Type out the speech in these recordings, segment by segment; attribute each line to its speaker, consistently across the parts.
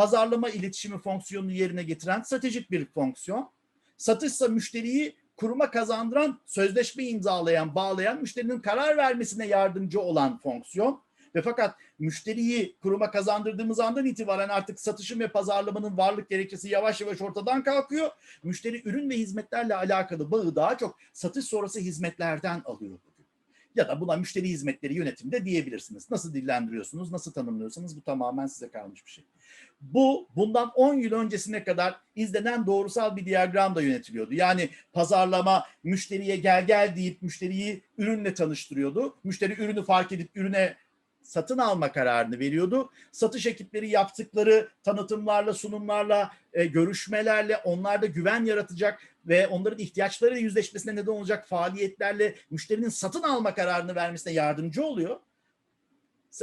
Speaker 1: pazarlama iletişimi fonksiyonunu yerine getiren stratejik bir fonksiyon. Satışsa müşteriyi kuruma kazandıran, sözleşme imzalayan, bağlayan, müşterinin karar vermesine yardımcı olan fonksiyon. Ve fakat müşteriyi kuruma kazandırdığımız andan itibaren artık satışın ve pazarlamanın varlık gerekçesi yavaş yavaş ortadan kalkıyor. Müşteri ürün ve hizmetlerle alakalı bağı daha çok satış sonrası hizmetlerden alıyor. Ya da buna müşteri hizmetleri yönetimde diyebilirsiniz. Nasıl dillendiriyorsunuz, nasıl tanımlıyorsanız bu tamamen size kalmış bir şey. Bu bundan 10 yıl öncesine kadar izlenen doğrusal bir diyagramda yönetiliyordu. Yani pazarlama müşteriye gel gel deyip müşteriyi ürünle tanıştırıyordu. Müşteri ürünü fark edip ürüne satın alma kararını veriyordu. Satış ekipleri yaptıkları tanıtımlarla, sunumlarla, e, görüşmelerle onlarda güven yaratacak ve onların ihtiyaçlarıyla yüzleşmesine neden olacak faaliyetlerle müşterinin satın alma kararını vermesine yardımcı oluyor.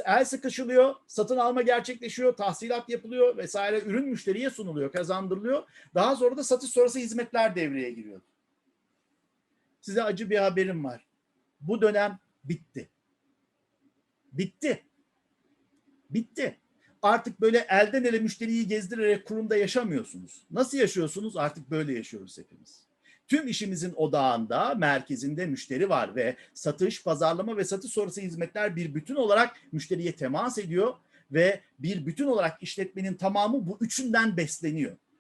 Speaker 1: El sıkışılıyor, satın alma gerçekleşiyor, tahsilat yapılıyor vesaire. Ürün müşteriye sunuluyor, kazandırılıyor. Daha sonra da satış sonrası hizmetler devreye giriyor. Size acı bir haberim var. Bu dönem bitti. Bitti. Bitti. Artık böyle elden ele müşteriyi gezdirerek kurumda yaşamıyorsunuz. Nasıl yaşıyorsunuz? Artık böyle yaşıyoruz hepimiz. Tüm işimizin odağında, merkezinde müşteri var ve satış, pazarlama ve satış sonrası hizmetler bir bütün olarak müşteriye temas ediyor ve bir bütün olarak işletmenin tamamı bu üçünden besleniyor.